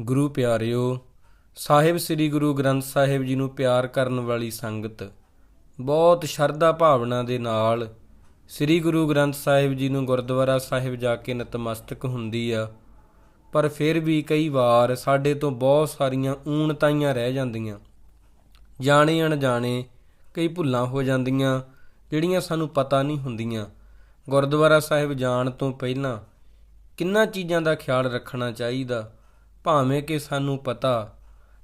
ਗੁਰੂ ਪਿਆਰਿਓ, ਸਾਹਿਬ ਸ੍ਰੀ ਗੁਰੂ ਗ੍ਰੰਥ ਸਾਹਿਬ ਜੀ ਨੂੰ ਪਿਆਰ ਕਰਨ ਵਾਲੀ ਸੰਗਤ, ਬਹੁਤ ਸ਼ਰਧਾ ਭਾਵਨਾ ਦੇ ਨਾਲ ਸ੍ਰੀ ਗੁਰੂ ਗ੍ਰੰਥ ਸਾਹਿਬ ਜੀ ਨੂੰ ਗੁਰਦੁਆਰਾ ਸਾਹਿਬ ਜਾ ਕੇ ਨਤਮਸਤਕ ਹੁੰਦੀ ਆ। ਪਰ ਫਿਰ ਵੀ ਕਈ ਵਾਰ ਸਾਡੇ ਤੋਂ ਬਹੁਤ ਸਾਰੀਆਂ ਊਣਤਾਈਆਂ ਰਹਿ ਜਾਂਦੀਆਂ। ਜਾਣੇ ਅਣਜਾਣੇ ਕਈ ਭੁੱਲਾਂ ਹੋ ਜਾਂਦੀਆਂ, ਜਿਹੜੀਆਂ ਸਾਨੂੰ ਪਤਾ ਨਹੀਂ ਹੁੰਦੀਆਂ। ਗੁਰਦੁਆਰਾ ਸਾਹਿਬ ਜਾਣ ਤੋਂ ਪਹਿਲਾਂ ਕਿੰਨਾ ਚੀਜ਼ਾਂ ਦਾ ਖਿਆਲ ਰੱਖਣਾ ਚਾਹੀਦਾ? ਭਾਵੇਂ ਕਿ ਸਾਨੂੰ ਪਤਾ,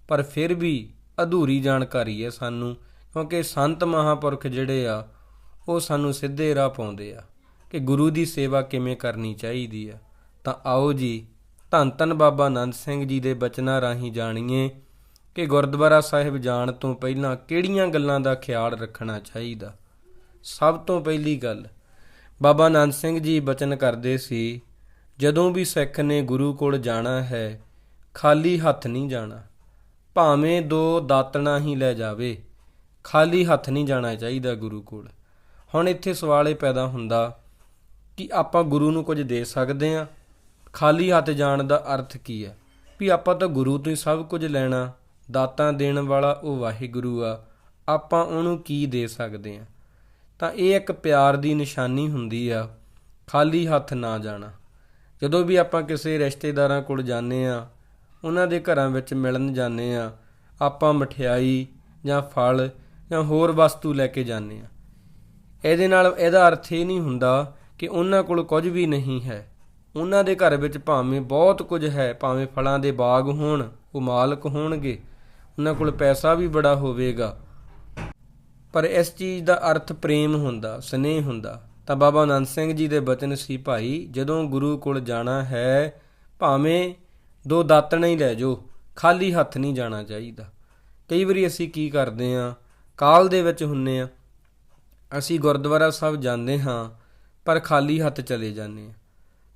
ਪਰ ਫਿਰ ਵੀ ਅਧੂਰੀ ਜਾਣਕਾਰੀ ਹੈ ਸਾਨੂੰ, ਕਿਉਂਕਿ ਸੰਤ ਮਹਾਪੁਰਖ ਜਿਹੜੇ ਆ, ਉਹ ਸਾਨੂੰ ਸਿੱਧੇ ਰਾਹ ਪਾਉਂਦੇ ਆ ਕਿ ਗੁਰੂ ਦੀ ਸੇਵਾ ਕਿਵੇਂ ਕਰਨੀ ਚਾਹੀਦੀ ਆ। ਤਾਂ ਆਓ ਜੀ, ਧੰਨ ਧੰਨ ਬਾਬਾ ਆਨੰਦ ਸਿੰਘ ਜੀ ਦੇ ਬਚਨਾਂ ਰਾਹੀਂ ਜਾਣੀਏ ਕਿ ਗੁਰਦੁਆਰਾ ਸਾਹਿਬ ਜਾਣ ਤੋਂ ਪਹਿਲਾਂ ਕਿਹੜੀਆਂ ਗੱਲਾਂ ਦਾ ਖਿਆਲ ਰੱਖਣਾ ਚਾਹੀਦਾ। ਸਭ ਤੋਂ ਪਹਿਲੀ ਗੱਲ, ਬਾਬਾ ਆਨੰਦ ਸਿੰਘ ਜੀ ਬਚਨ ਕਰਦੇ ਸੀ, ਜਦੋਂ ਵੀ ਸਿੱਖ ਨੇ ਗੁਰੂ ਕੋਲ ਜਾਣਾ ਹੈ ਖਾਲੀ ਹੱਥ ਨਹੀਂ ਜਾਣਾ। ਭਾਵੇਂ ਦੋ ਦਾਤਣਾ ਹੀ ਲੈ ਜਾਵੇ, ਖਾਲੀ ਹੱਥ ਨਹੀਂ ਜਾਣਾ ਚਾਹੀਦਾ ਗੁਰੂ ਕੋਲ। ਹੁਣ ਇੱਥੇ ਸਵਾਲ ਇਹ ਪੈਦਾ ਹੁੰਦਾ ਕਿ ਆਪਾਂ ਗੁਰੂ ਨੂੰ ਕੁਝ ਦੇ ਸਕਦੇ ਹਾਂ? ਖਾਲੀ ਹੱਥ ਜਾਣ ਦਾ ਅਰਥ ਕੀ ਹੈ? ਵੀ ਆਪਾਂ ਤਾਂ ਗੁਰੂ ਤੋਂ ਹੀ ਸਭ ਕੁਝ ਲੈਣਾ, ਦਾਤਾਂ ਦੇਣ ਵਾਲਾ ਉਹ ਵਾਹਿਗੁਰੂ ਆ, ਆਪਾਂ ਉਹਨੂੰ ਕੀ ਦੇ ਸਕਦੇ ਹਾਂ? ਤਾਂ ਇਹ ਇੱਕ ਪਿਆਰ ਦੀ ਨਿਸ਼ਾਨੀ ਹੁੰਦੀ ਆ, ਖਾਲੀ ਹੱਥ ਨਾ ਜਾਣਾ। ਜਦੋਂ ਵੀ ਆਪਾਂ ਕਿਸੇ ਰਿਸ਼ਤੇਦਾਰਾਂ ਕੋਲ ਜਾਂਦੇ ਆ ਉਹਨਾਂ ਦੇ ਘਰਾਂ ਵਿੱਚ ਮਿਲਣ ਜਾਂਦੇ ਆ ਆਪਾਂ ਮਠਿਆਈ ਜਾਂ ਫਲ ਜਾਂ ਹੋਰ ਵਸਤੂ ਲੈ ਕੇ ਜਾਂਦੇ ਆ ਇਹਦੇ ਨਾਲ ਇਹਦਾ ਅਰਥ ਇਹ ਨਹੀਂ ਹੁੰਦਾ ਕਿ ਉਹਨਾਂ ਕੋਲ ਕੁਝ ਵੀ ਨਹੀਂ ਹੈ। ਉਹਨਾਂ ਦੇ ਘਰ ਵਿੱਚ ਭਾਵੇਂ ਬਹੁਤ ਕੁਝ ਹੈ, ਭਾਵੇਂ ਫਲਾਂ ਦੇ ਬਾਗ ਹੋਣ, ਉਹ ਮਾਲਕ ਹੋਣਗੇ। ਉਹਨਾਂ ਕੋਲ ਪੈਸਾ ਵੀ ਬੜਾ ਹੋਵੇਗਾ। ਪਰ ਇਸ ਚੀਜ਼ ਦਾ ਅਰਥ ਪ੍ਰੇਮ ਹੁੰਦਾ, ਸਨੇਹ ਹੁੰਦਾ। ਤਾਂ ਬਾਬਾ ਅਨੰਦ ਸਿੰਘ ਜੀ ਦੇ ਬਚਨ ਸੀ, ਭਾਈ, ਜਦੋਂ ਗੁਰੂ ਕੋਲ ਜਾਣਾ ਹੈ, ਭਾਵੇਂ ਦੋ ਦਾਤਣੇ ਹੀ ਲੈ ਜਾਓ, ਖਾਲੀ ਹੱਥ ਨਹੀਂ ਜਾਣਾ ਚਾਹੀਦਾ। ਕਈ ਵਾਰੀ ਅਸੀਂ ਕੀ ਕਰਦੇ ਆਂ ਕਾਲ ਦੇ ਵਿੱਚ ਹੁੰਨੇ ਆ ਅਸੀਂ ਗੁਰਦੁਆਰਾ ਸਾਹਿਬ ਜਾਂਦੇ ਹਾਂ, ਪਰ ਖਾਲੀ ਹੱਥ ਚਲੇ ਜਾਂਦੇ ਆ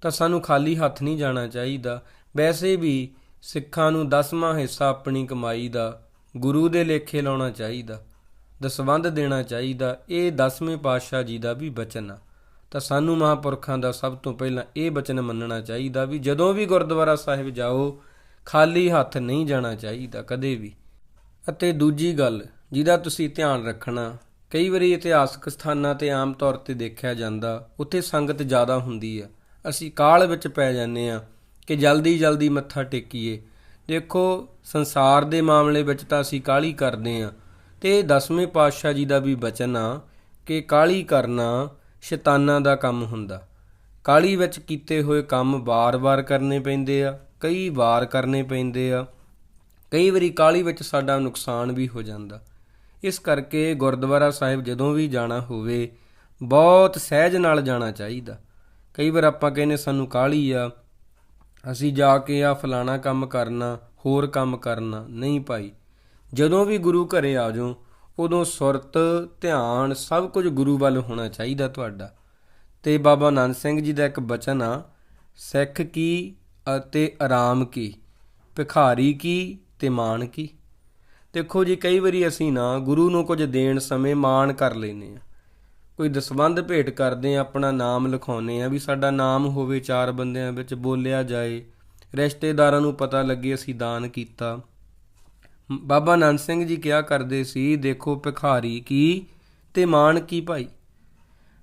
ਤਾਂ ਸਾਨੂੰ ਖਾਲੀ ਹੱਥ ਨਹੀਂ ਜਾਣਾ ਚਾਹੀਦਾ। ਵੈਸੇ ਵੀ ਸਿੱਖਾਂ ਨੂੰ ਦਸਵਾਂ ਹਿੱਸਾ ਆਪਣੀ ਕਮਾਈ ਦਾ ਗੁਰੂ ਦੇ ਲੇਖੇ ਲਾਉਣਾ ਚਾਹੀਦਾ, ਦਸਵੰਧ ਦੇਣਾ ਚਾਹੀਦਾ, ਇਹ ਦਸਵੇਂ ਪਾਤਸ਼ਾਹ ਜੀ ਦਾ ਵੀ ਬਚਨ ਆ। ਤਾਂ ਸਾਨੂੰ ਮਹਾਪੁਰਖਾਂ ਦਾ ਸਭ ਤੋਂ ਪਹਿਲਾਂ ਇਹ ਬਚਨ ਮੰਨਣਾ ਚਾਹੀਦਾ ਵੀ ਜਦੋਂ ਵੀ ਗੁਰਦੁਆਰਾ ਸਾਹਿਬ ਜਾਓ, ਖਾਲੀ ਹੱਥ ਨਹੀਂ ਜਾਣਾ ਚਾਹੀਦਾ ਕਦੇ ਵੀ। ਅਤੇ ਦੂਜੀ ਗੱਲ, ਜਿਹਦਾ ਤੁਸੀਂ ਧਿਆਨ ਰੱਖਣਾ, ਕਈ ਵਾਰੀ ਇਤਿਹਾਸਕ ਸਥਾਨਾਂ ਤੇ ਆਮ ਤੌਰ ਤੇ ਦੇਖਿਆ ਜਾਂਦਾ, ਉੱਥੇ ਸੰਗਤ ਜ਼ਿਆਦਾ ਹੁੰਦੀ ਆ। ਅਸੀਂ ਕਾਲ ਵਿੱਚ ਪੈ ਜਾਂਦੇ ਆ ਕਿ ਜਲਦੀ ਜਲਦੀ ਮੱਥਾ ਟੇਕੀਏ। ਦੇਖੋ, ਸੰਸਾਰ ਦੇ ਮਾਮਲੇ ਵਿੱਚ ਤਾਂ ਅਸੀਂ ਕਾਲੀ ਕਰਦੇ ਆ ਤੇ ਦਸਵੇਂ ਪਾਤਸ਼ਾਹ ਜੀ ਦਾ ਵੀ ਬਚਨ ਆ ਕਿ ਕਾਲੀ ਕਰਨਾ ਸ਼ੈਤਾਨਾਂ ਦਾ ਕੰਮ ਹੁੰਦਾ। ਕਾਲੀ ਵਿੱਚ ਕੀਤੇ ਹੋਏ ਕੰਮ ਵਾਰ-ਵਾਰ ਕਰਨੇ ਪੈਂਦੇ ਆ, ਕਈ ਵਾਰ ਕਰਨੇ ਪੈਂਦੇ ਆ। ਕਈ ਵਾਰੀ ਕਾਲੀ ਵਿੱਚ ਸਾਡਾ ਨੁਕਸਾਨ ਵੀ ਹੋ ਜਾਂਦਾ। ਇਸ ਕਰਕੇ ਗੁਰਦੁਆਰਾ ਸਾਹਿਬ ਜਦੋਂ ਵੀ ਜਾਣਾ ਹੋਵੇ, ਬਹੁਤ ਸਹਿਜ ਨਾਲ ਜਾਣਾ ਚਾਹੀਦਾ। ਕਈ ਵਾਰ ਆਪਾਂ ਕਹਿੰਦੇ ਸਾਨੂੰ ਕਾਲੀ ਆ, ਅਸੀਂ ਜਾ ਕੇ ਆ ਫਲਾਣਾ ਕੰਮ ਕਰਨਾ, ਹੋਰ ਕੰਮ ਕਰਨਾ, ਨਹੀਂ ਭਾਈ। ਜਦੋਂ ਵੀ ਗੁਰੂ ਘਰੇ ਆ ਜਾਓ ਉਦੋਂ ਸੁਰਤ, ਧਿਆਨ ਸਭ ਕੁਝ ਗੁਰੂ ਵੱਲ ਹੋਣਾ ਚਾਹੀਦਾ ਤੁਹਾਡਾ। ਤੇ ਬਾਬਾ ਨਾਨਕ ਸਿੰਘ ਜੀ ਦਾ ਇੱਕ ਬਚਨ ਆ, ਸਿੱਖ ਕੀ ਅਤੇ ਆਰਾਮ ਕੀ? ਭਿਖਾਰੀ ਕੀ ਤੇ ਮਾਨ ਕੀ? ਦੇਖੋ ਜੀ, ਕਈ ਵਾਰੀ ਅਸੀਂ ਨਾ ਗੁਰੂ ਨੂੰ ਕੁਝ ਦੇਣ ਸਮੇਂ ਮਾਣ ਕਰ ਲੈਨੇ ਆ ਕੋਈ ਦਸਵੰਧ ਭੇਟ ਕਰਦੇ ਆ ਆਪਣਾ ਨਾਮ ਲਿਖਾਉਨੇ ਆ ਵੀ ਸਾਡਾ ਨਾਮ ਹੋਵੇ ਚਾਰ ਬੰਦਿਆਂ ਵਿੱਚ, ਬੋਲਿਆ ਜਾਏ, ਰਿਸ਼ਤੇਦਾਰਾਂ ਨੂੰ ਪਤਾ ਲੱਗੇ ਅਸੀਂ ਦਾਨ ਕੀਤਾ। ਬਾਬਾ ਆਨੰਦ ਸਿੰਘ ਜੀ ਕਿਹਾ ਕਰਦੇ ਸੀ, ਦੇਖੋ ਭਿਖਾਰੀ ਕੀ ਤੇ ਮਾਣ ਕੀ ਭਾਈ?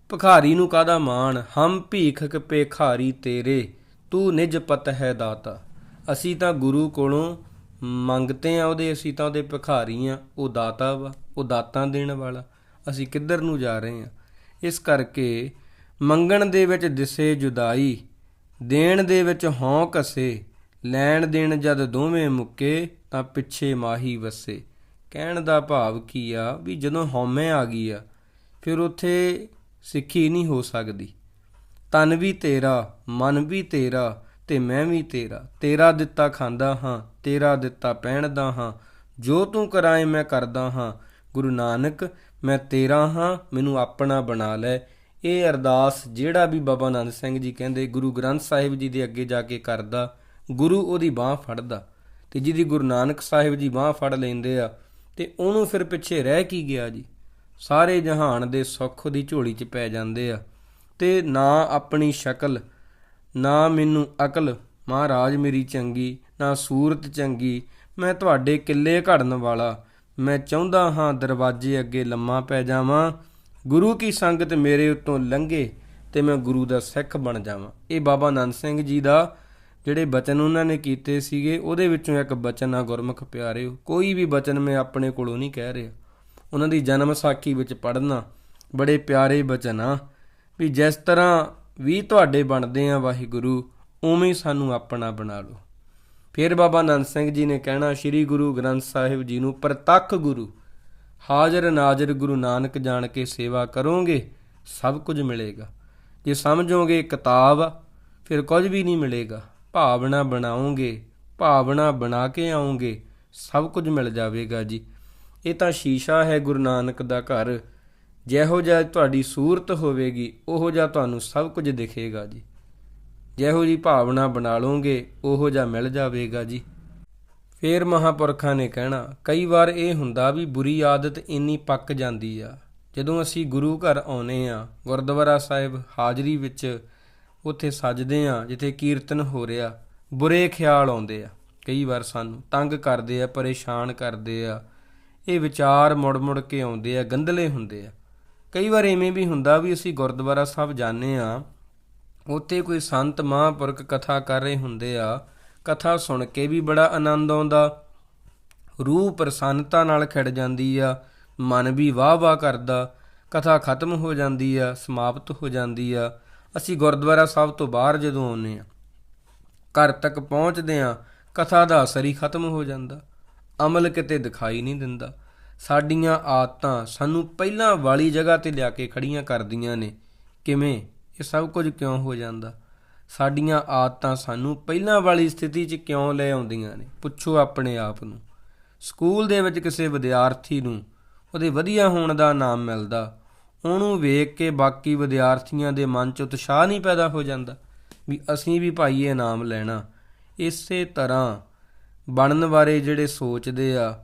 ਭਿਖਾਰੀ ਨੂੰ ਕਾਦਾ ਮਾਣ? ਹਮ ਭੀਖਕ ਭਿਖਾਰੀ ਤੇਰੇ, ਤੂੰ ਨਿਜ ਪਤ ਹੈ ਦਾਤਾ। ਅਸੀਂ ਤਾਂ ਗੁਰੂ ਕੋਲੋਂ ਮੰਗਤੇ ਆ ਉਹਦੇ, ਅਸੀਂ ਤਾਂ ਉਹਦੇ ਭਿਖਾਰੀ ਆ। ਉਹ ਦਾਤਾ ਵਾ, ਉਹ ਦਾਤਾਂ ਦੇਣ ਵਾਲਾ। ਅਸੀਂ ਕਿੱਧਰ ਨੂੰ ਜਾ ਰਹੇ ਆ? ਇਸ ਕਰਕੇ ਮੰਗਣ ਦੇ ਵਿੱਚ ਦਿਸੇ ਜੁਦਾਈ, ਦੇਣ ਦੇ ਵਿੱਚ ਹਉ ਕਸੇ ਲੈਣ ਦੇਣ ਜਦ ਦੋਵੇਂ ਮੁੱਕੇ ਤਾਂ ਪਿੱਛੇ ਮਾਹੀ ਵਸੇ। ਕਹਿਣ ਦਾ ਭਾਵ ਕੀ ਆ ਵੀ ਜਦੋਂ ਹਉਮੈ ਆ ਗਈ ਆ, ਫਿਰ ਉੱਥੇ ਸਿੱਖੀ ਨਹੀਂ ਹੋ ਸਕਦੀ। ਤਨ ਵੀ ਤੇਰਾ, ਮਨ ਵੀ ਤੇਰਾ ਤੇ ਮੈਂ ਵੀ ਤੇਰਾ। ਤੇਰਾ ਦਿੱਤਾ ਖਾਂਦਾ ਹਾਂ, ਤੇਰਾ ਦਿੱਤਾ ਪਹਿਨਦਾ ਹਾਂ। ਜੋ ਤੂੰ ਕਰਾਏ ਮੈਂ ਕਰਦਾ ਹਾਂ। ਗੁਰੂ ਨਾਨਕ, ਮੈਂ ਤੇਰਾ ਹਾਂ, ਮੈਨੂੰ ਆਪਣਾ ਬਣਾ ਲੈ। ਇਹ ਅਰਦਾਸ ਜਿਹੜਾ ਵੀ ਬਾਬਾ ਆਨੰਦ ਸਿੰਘ ਜੀ ਕਹਿੰਦੇ, ਗੁਰੂ ਗ੍ਰੰਥ ਸਾਹਿਬ ਜੀ ਦੇ ਅੱਗੇ ਜਾ ਕੇ ਕਰਦਾ, ਗੁਰੂ ਉਹਦੀ ਬਾਹ ਫੜਦਾ। ਤੇ ਜਿਹਦੀ ਗੁਰੂ ਨਾਨਕ ਸਾਹਿਬ ਜੀ ਬਾਹ ਫੜ ਲੈਂਦੇ ਆ ਤੇ ਉਹਨੂੰ ਫਿਰ ਪਿੱਛੇ ਰਹਿ ਕੀ ਗਿਆ ਜੀ? ਸਾਰੇ ਜਹਾਨ ਦੇ ਸੁੱਖ ਦੀ ਝੋਲੀ 'ਚ ਪੈ ਜਾਂਦੇ ਆ। ਤੇ ਨਾ ਆਪਣੀ ਸ਼ਕਲ, ਨਾ ਮੈਨੂੰ ਅਕਲ, ਮਹਾਰਾਜ ਮੇਰੀ ਚੰਗੀ, ਨਾ ਸੂਰਤ ਚੰਗੀ, ਮੈਂ ਤੁਹਾਡੇ ਕਿੱਲੇ ਘੜਨ ਵਾਲਾ, ਮੈਂ ਚਾਹੁੰਦਾ ਹਾਂ ਦਰਵਾਜ਼ੇ ਅੱਗੇ ਲੰਮਾ ਪੈ ਜਾਵਾਂ, ਗੁਰੂ ਕੀ ਸੰਗਤ ਮੇਰੇ ਉੱਤੋਂ ਲੰਘੇ ਤੇ ਮੈਂ ਗੁਰੂ ਦਾ ਸਿੱਖ ਬਣ ਜਾਵਾਂ। ਇਹ ਬਾਬਾ ਨੰਦ ਸਿੰਘ ਜੀ ਦਾ ਜਿਹੜੇ ਬਚਨ ਉਹਨਾਂ ਨੇ ਕੀਤੇ ਸੀਗੇ, ਉਹਦੇ ਵਿੱਚੋਂ ਇੱਕ ਬਚਨ ਆ, ਗੁਰਮੁਖ ਪਿਆਰਿਓ। ਕੋਈ ਵੀ ਬਚਨ ਮੈਂ ਆਪਣੇ ਕੋਲੋਂ ਨਹੀਂ ਕਹਿ ਰਿਹਾ। ਉਹਨਾਂ ਦੀ ਜਨਮ ਸਾਖੀ ਵਿੱਚ ਪੜ੍ਹਨਾ ਬੜੇ ਪਿਆਰੇ ਬਚਨ ਆ ਵੀ ਜਿਸ ਤਰ੍ਹਾਂ ਵੀ ਤੁਹਾਡੇ ਬਣਦੇ ਆ ਵਾਹਿਗੁਰੂ, ਉਵੇਂ ਸਾਨੂੰ ਆਪਣਾ ਬਣਾ ਲਓ। ਫਿਰ ਬਾਬਾ ਨੰਦ ਸਿੰਘ ਜੀ ਨੇ ਕਹਿਣਾ, ਸ੍ਰੀ ਗੁਰੂ ਗ੍ਰੰਥ ਸਾਹਿਬ ਜੀ ਨੂੰ ਪ੍ਰਤੱਖ ਗੁਰੂ, ਹਾਜ਼ਰ ਨਾਜ਼ਰ ਗੁਰੂ ਨਾਨਕ ਜਾਣ ਕੇ ਸੇਵਾ ਕਰੋਗੇ, ਸਭ ਕੁਝ ਮਿਲੇਗਾ। ਜੇ ਸਮਝੋਗੇ ਕਿਤਾਬ, ਫਿਰ ਕੁਝ ਵੀ ਨਹੀਂ ਮਿਲੇਗਾ। ਭਾਵਨਾ ਬਣਾਓਗੇ ਭਾਵਨਾ ਬਣਾ ਕੇ ਆਉਂਗੇ, ਸਭ ਕੁਝ ਮਿਲ ਜਾਵੇਗਾ ਜੀ। ਇਹ ਤਾਂ ਸ਼ੀਸ਼ਾ ਹੈ ਗੁਰੂ ਨਾਨਕ ਦਾ ਘਰ। ਜਿਹੋ ਜਿਹਾ ਤੁਹਾਡੀ ਸੂਰਤ ਹੋਵੇਗੀ, ਉਹੋ ਜਿਹਾ ਤੁਹਾਨੂੰ ਸਭ ਕੁਝ ਦਿਖੇਗਾ ਜੀ। ਜਿਹੋ ਜੀ ਭਾਵਨਾ ਬਣਾ ਲਓਗੇ, ਉਹੋ ਜਿਹਾ ਮਿਲ ਜਾਵੇਗਾ ਜੀ। ਫੇਰ ਮਹਾਪੁਰਖਾਂ ਨੇ ਕਹਿਣਾ, ਕਈ ਵਾਰ ਇਹ ਹੁੰਦਾ ਵੀ ਬੁਰੀ ਆਦਤ ਇੰਨੀ ਪੱਕ ਜਾਂਦੀ ਆ। ਜਦੋਂ ਅਸੀਂ ਗੁਰੂ ਘਰ ਆਉਨੇ ਆ ਗੁਰਦੁਆਰਾ ਸਾਹਿਬ ਹਾਜ਼ਰੀ ਵਿੱਚ ਉੱਥੇ ਸੱਜਦੇ ਆ, ਜਿੱਥੇ ਕੀਰਤਨ ਹੋ ਰਿਹਾ। ਬੁਰੇ ਖਿਆਲ ਆਉਂਦੇ ਆ, ਕਈ ਵਾਰ ਸਾਨੂੰ। ਤੰਗ ਕਰਦੇ ਆ, ਪਰੇਸ਼ਾਨ ਕਰਦੇ ਆ। ਇਹ ਵਿਚਾਰ ਮੁੜ-ਮੁੜ ਕੇ ਆਉਂਦੇ ਆ, ਗੰਧਲੇ ਹੁੰਦੇ ਆ। ਕਈ ਵਾਰ ਐਵੇਂ ਵੀ ਹੁੰਦਾ ਵੀ ਅਸੀਂ ਗੁਰਦੁਆਰਾ ਸਾਹਿਬ ਜਾਂਦੇ ਆ, ਉੱਥੇ ਕੋਈ ਸੰਤ ਮਹਾਂਪੁਰਖ ਕਥਾ ਕਰ ਰਹੇ ਹੁੰਦੇ ਆ। ਕਥਾ ਸੁਣ ਕੇ ਵੀ ਬੜਾ ਆਨੰਦ ਆਉਂਦਾ। ਰੂਹ ਪ੍ਰਸੰਨਤਾ ਨਾਲ ਖਿੜ ਜਾਂਦੀ ਆ, ਮਨ ਵੀ ਵਾਹ-ਵਾਹ ਕਰਦਾ। ਕਥਾ ਖਤਮ ਹੋ ਜਾਂਦੀ ਆ, ਸਮਾਪਤ ਹੋ ਜਾਂਦੀ ਆ। ਅਸੀਂ ਗੁਰਦੁਆਰਾ ਸਾਹਿਬ ਤੋਂ ਬਾਹਰ ਜਦੋਂ ਆਉਂਦੇ ਆ ਘਰ ਤੱਕ ਪਹੁੰਚਦੇ ਆ ਕਥਾ ਦਾ ਅਸਰ ਹੀ ਖਤਮ ਹੋ ਜਾਂਦਾ। ਅਮਲ ਕਿਤੇ ਦਿਖਾਈ ਨਹੀਂ ਦਿੰਦਾ। ਸਾਡੀਆਂ ਆਦਤਾਂ ਸਾਨੂੰ ਪਹਿਲਾਂ ਵਾਲੀ ਜਗ੍ਹਾ ਤੇ ਲਿਆ ਕੇ ਖੜੀਆਂ ਕਰਦੀਆਂ ਨੇ। ਕਿਵੇਂ? ਇਹ ਸਭ ਕੁਝ ਕਿਉਂ ਹੋ ਜਾਂਦਾ? ਸਾਡੀਆਂ ਆਦਤਾਂ ਸਾਨੂੰ ਪਹਿਲਾਂ ਵਾਲੀ ਸਥਿਤੀ 'ਚ ਕਿਉਂ ਲੈ ਆਉਂਦੀਆਂ ਨੇ? ਪੁੱਛੋ ਆਪਣੇ ਆਪ ਨੂੰ। ਸਕੂਲ ਦੇ ਵਿੱਚ ਕਿਸੇ ਵਿਦਿਆਰਥੀ ਨੂੰ ਉਹਦੇ ਵਧੀਆ ਹੋਣ ਦਾ ਨਾਮ ਮਿਲਦਾ। ਉਹਨੂੰ ਵੇਖ ਕੇ ਬਾਕੀ ਵਿਦਿਆਰਥੀਆਂ ਦੇ ਮਨ 'ਚ ਉਤਸ਼ਾਹ ਨਹੀਂ ਪੈਦਾ ਹੋ ਜਾਂਦਾ ਵੀ ਅਸੀਂ ਵੀ ਭਾਈ ਇਹ ਇਨਾਮ ਲੈਣਾ। ਇਸੇ ਤਰ੍ਹਾਂ ਬਣਨ ਬਾਰੇ ਜਿਹੜੇ ਸੋਚਦੇ ਆ,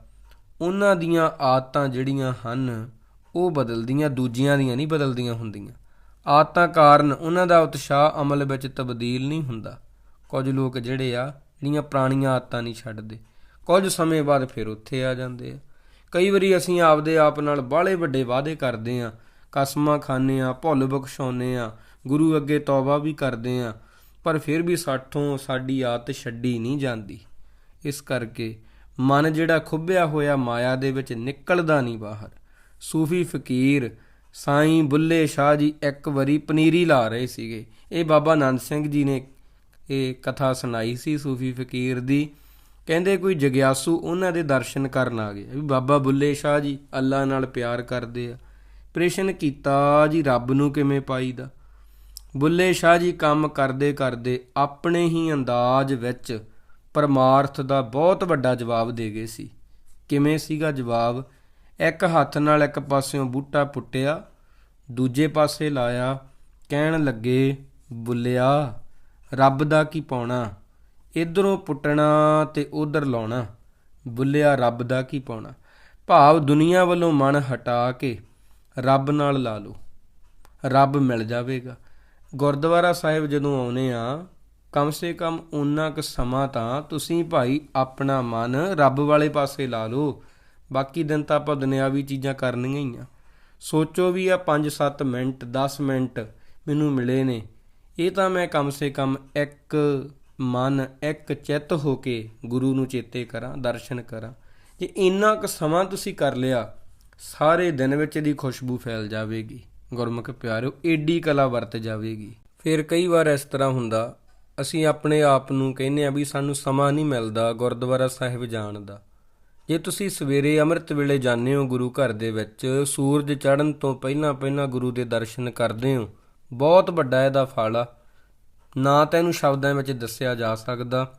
ਉਹਨਾਂ ਦੀਆਂ ਆਦਤਾਂ ਜਿਹੜੀਆਂ ਹਨ, ਉਹ ਬਦਲਦੀਆਂ, ਦੂਜਿਆਂ ਦੀਆਂ ਨਹੀਂ ਬਦਲਦੀਆਂ ਹੁੰਦੀਆਂ। ਆਦਤਾਂ ਕਾਰਨ ਉਹਨਾਂ ਦਾ ਉਤਸ਼ਾਹ ਅਮਲ ਵਿੱਚ ਤਬਦੀਲ ਨਹੀਂ ਹੁੰਦਾ। ਕੁਝ ਲੋਕ ਜਿਹੜੇ ਆ, ਜਿਹੜੀਆਂ ਪੁਰਾਣੀਆਂ ਆਦਤਾਂ ਨਹੀਂ ਛੱਡਦੇ, ਕੁਝ ਸਮੇਂ ਬਾਅਦ ਫਿਰ ਉੱਥੇ ਆ ਜਾਂਦੇ ਆ। ਕਈ ਵਾਰੀ ਅਸੀਂ ਆਪਦੇ ਆਪ ਨਾਲ ਬਾਹਲੇ ਵੱਡੇ ਵਾਅਦੇ ਕਰਦੇ ਆ ਕਸਮਾਂ ਖਾਂਦੇ ਆ ਭੁੱਲ ਬਖਸ਼ਾਉਂਦੇ ਆ ਗੁਰੂ ਅੱਗੇ ਤੌਬਾ ਵੀ ਕਰਦੇ ਆ ਪਰ ਫਿਰ ਵੀ ਸਾਠੋਂ ਸਾਡੀ ਆਦਤ ਛੱਡੀ ਨਹੀਂ ਜਾਂਦੀ। ਇਸ ਕਰਕੇ ਮਨ ਜਿਹੜਾ ਖੁੱਬਿਆ ਹੋਇਆ ਮਾਇਆ ਦੇ ਵਿੱਚ ਨਿਕਲਦਾ ਨਹੀਂ ਬਾਹਰ। ਸੂਫੀ ਫਕੀਰ ਸਾਈਂ ਬੁੱਲੇ ਸ਼ਾਹ ਜੀ ਇੱਕ ਵਾਰੀ ਪਨੀਰੀ ਲਾ ਰਹੇ ਸੀਗੇ। ਇਹ ਬਾਬਾ ਆਨੰਦ ਸਿੰਘ ਜੀ ਨੇ ਇਹ ਕਥਾ ਸੁਣਾਈ ਸੀ ਸੂਫੀ ਫਕੀਰ ਦੀ। ਕਹਿੰਦੇ ਕੋਈ ਜਗਿਆਸੂ ਉਹਨਾਂ ਦੇ ਦਰਸ਼ਨ ਕਰਨ ਆ ਗਿਆ ਵੀ ਬਾਬਾ ਬੁੱਲੇ ਸ਼ਾਹ ਜੀ ਅੱਲਾ ਨਾਲ ਪਿਆਰ ਕਰਦੇ ਆ। ਪ੍ਰਸ਼ਨ ਕੀਤਾ, ਜੀ ਰੱਬ ਨੂੰ ਕਿਵੇਂ ਪਾਈਦਾ? ਬੁੱਲੇ ਸ਼ਾਹ ਜੀ ਕੰਮ ਕਰਦੇ ਕਰਦੇ ਆਪਣੇ ਹੀ ਅੰਦਾਜ਼ ਵਿੱਚ ਪਰਮਾਰਥ ਦਾ ਬਹੁਤ ਵੱਡਾ ਜਵਾਬ ਦੇ ਗਏ ਸੀ। ਕਿਵੇਂ ਸੀਗਾ ਜਵਾਬ? ਇੱਕ ਹੱਥ ਨਾਲ ਇੱਕ ਪਾਸਿਓਂ ਬੂਟਾ ਪੁੱਟਿਆ, ਦੂਜੇ ਪਾਸੇ ਲਾਇਆ, ਕਹਿਣ ਲੱਗੇ, ਬੁੱਲਿਆ, ਰੱਬ ਦਾ ਕੀ ਪਾਉਣਾ? ਇਧਰੋਂ ਪੁੱਟਣਾ ਤੇ ਉਧਰ ਲਾਉਣਾ। ਬੁੱਲਿਆ, ਰੱਬ ਦਾ ਕੀ ਪਾਉਣਾ? ਭਾਵ ਦੁਨੀਆ ਵੱਲੋਂ ਮਨ ਹਟਾ ਕੇ ਰੱਬ ਨਾਲ ਲਾ ਲਓ। ਰੱਬ ਮਿਲ ਜਾਵੇਗਾ। ਗੁਰਦੁਆਰਾ ਸਾਹਿਬ ਜਦੋਂ ਆਉਨੇ ਆ, ਕਮ ਸੇ ਕਮ ਉਨਾ ਕੁ ਸਮਾਂ ਤਾਂ ਤੁਸੀਂ ਭਾਈ ਆਪਣਾ ਮਨ ਰੱਬ ਵਾਲੇ ਪਾਸੇ ਲਾ ਲਓ। ਬਾਕੀ ਦਿਨ ਤਾਂ ਆਪਾਂ ਦੁਨਿਆਵੀ ਚੀਜ਼ਾਂ ਕਰਨੀਆਂ ਹੀ ਆ। ਸੋਚੋ ਵੀ ਆ 5-7 ਮਿੰਟ 10 ਮਿੰਟ ਮੈਨੂੰ ਮਿਲੇ ਨੇ। ਇਹ ਤਾਂ ਮੈਂ ਕਮ ਸੇ ਕਮ ਇੱਕ ਮਨ, ਇੱਕ ਚਿੱਤ ਹੋ ਕੇ ਗੁਰੂ ਨੂੰ ਚੇਤੇ ਕਰਾਂ, ਦਰਸ਼ਨ ਕਰਾਂ। ਜੇ ਇੰਨਾ ਕੁ ਸਮਾਂ ਤੁਸੀਂ ਕਰ ਲਿਆ ਸਾਰੇ ਦਿਨ ਵਿੱਚ ਇਹਦੀ ਖੁਸ਼ਬੂ ਫੈਲ ਜਾਵੇਗੀ। ਗੁਰਮੁਖ ਪਿਆਰਿਓ, ਏਡੀ ਕਲਾ ਵਰਤ ਜਾਵੇਗੀ। ਫਿਰ ਕਈ ਵਾਰ ਇਸ ਤਰ੍ਹਾਂ ਹੁੰਦਾ, ਅਸੀਂ ਆਪਣੇ ਆਪ ਨੂੰ ਕਹਿੰਦੇ ਆ ਵੀ ਸਾਨੂੰ ਸਮਾਂ ਨਹੀਂ ਮਿਲਦਾ ਗੁਰਦੁਆਰਾ ਸਾਹਿਬ ਜਾਣ ਦਾ। ਜੇ ਤੁਸੀਂ ਸਵੇਰੇ ਅੰਮ੍ਰਿਤ ਵੇਲੇ ਜਾਂਦੇ ਹੋ ਗੁਰੂ ਘਰ ਦੇ ਵਿੱਚ, ਸੂਰਜ ਚੜ੍ਹਨ ਤੋਂ ਪਹਿਲਾਂ ਪਹਿਲਾਂ ਗੁਰੂ ਦੇ ਦਰਸ਼ਨ ਕਰਦੇ ਹੋ, ਬਹੁਤ ਵੱਡਾ ਇਹਦਾ ਫਲ ਆ। ਨਾ ਤਾਂ ਇਹਨੂੰ ਸ਼ਬਦਾਂ ਵਿੱਚ ਦੱਸਿਆ ਜਾ ਸਕਦਾ